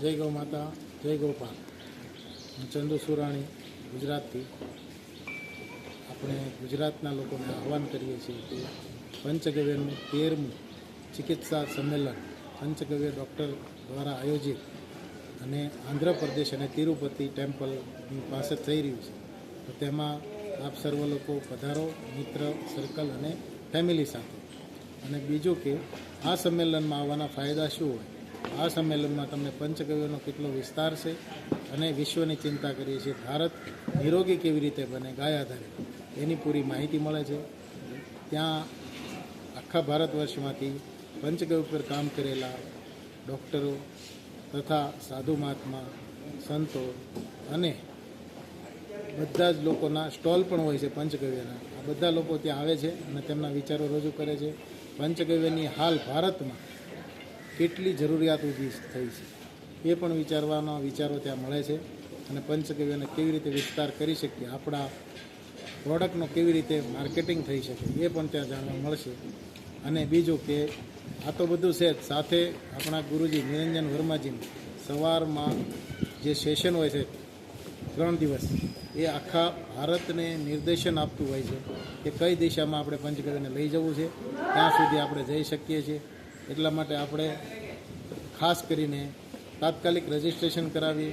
જય ગૌ માતા, જય ગોપાલ હું ચંદુ સુરાણી, ગુજરાતથી. આપણે ગુજરાતના લોકોને આહવાન કરીએ છીએ કે પંચગવ્યનું તેરમું ચિકિત્સા સંમેલન પંચગવ્ય ડૉક્ટર દ્વારા આયોજિત અને આંધ્રપ્રદેશ અને તિરુપતિ ટેમ્પલની પાસે થઈ રહ્યું છે. તો તેમાં આપ સર્વ લોકો પધારો, મિત્ર, સર્કલ અને ફેમિલી સાથે. અને બીજું કે આ સંમેલનમાં આવવાના ફાયદા શું હોય? આ સંમેલનમાં તમને પંચકવિઓનો કેટલો વિસ્તાર છે અને વિશ્વની ચિંતા કરીએ છીએ. ભારત નિરોગી કેવી રીતે બને ગાય આધારે? એની પૂરી માહિતી મળે છે. ત્યાં આખા ભારત વર્ષમાંથી પંચગવ્ય પર કામ કરેલા ડૉક્ટરો તથા સાધુ મહાત્મા, સંતો અને બધા જ લોકોના સ્ટોલ પણ હોય છે પંચગવ્યના. આ બધા લોકો ત્યાં આવે છે અને તેમના વિચારો રજૂ કરે છે. પંચગવ્યની હાલ ભારતમાં કેટલી જરૂરિયાત ઊભી થઈ છે? એ પણ વિચારવાના વિચારો ત્યાં મળે છે અને પંચકવ્યને કેવી રીતે વિસ્તાર કરી શકીએ? આપણા પ્રોડક્ટનો કેવી રીતે માર્કેટિંગ થઈ શકે? એ પણ ત્યાં જાણવા મળશે. અને બીજું કે આ તો બધું છે જ. સાથે આપણા ગુરુજી નિરંજન વર્માજીને સવારમાં જે સેશન હોય છે ત્રણ દિવસ, એ આખા ભારતને નિર્દેશન આપતું હોય છે કે કઈ દિશામાં આપણે પંચગવ્યને લઈ જવું છે? ત્યાં સુધી આપણે જઈ શકીએ છીએ? એટલા માટે આપણે ખાસ કરીને તાત્કાલિક રજિસ્ટ્રેશન કરાવીએ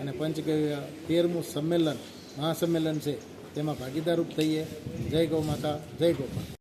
અને પંચગવ્ય તેરમું સંમેલન, મહાસંમેલન છે, તેમાં ભાગીદારૂપ થઈએ. જય ગૌ માતા, જય ગોપાલ.